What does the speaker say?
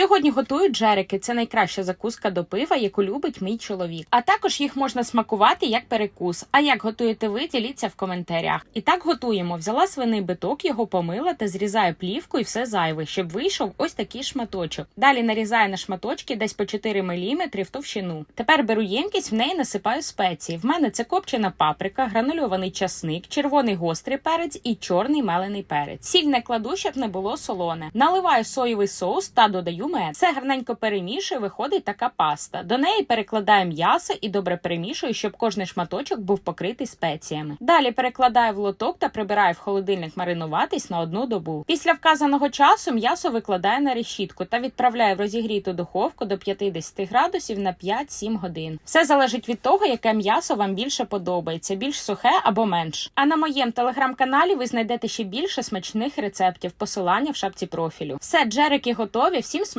Сьогодні готую джерики. Це найкраща закуска до пива, яку любить мій чоловік. А також їх можна смакувати як перекус. А як готуєте ви, діліться в коментарях. І так готуємо. Взяла свиний биток, його помила та зрізаю плівку і все зайве, щоб вийшов ось такий шматочок. Далі нарізаю на шматочки десь по 4 мм в товщину. Тепер беру ємкість, в неї насипаю спеції. В мене це копчена паприка, гранульований часник, червоний гострий перець і чорний мелений перець. Сіль не кладу, щоб не було солоне. Наливаю соєвий соус та додаю мед. Все гарненько перемішую, виходить така паста. До неї перекладаю м'ясо і добре перемішую, щоб кожний шматочок був покритий спеціями. Далі перекладаю в лоток та прибираю в холодильник маринуватись на одну добу. Після вказаного часу м'ясо викладаю на решітку та відправляю в розігріту духовку до 50 градусів на 5-7 годин. Все залежить від того, яке м'ясо вам більше подобається, більш сухе або менш. А на моєму телеграм-каналі ви знайдете ще більше смачних рецептів. Посилання в шапці профілю. Все, джерики готові. Всім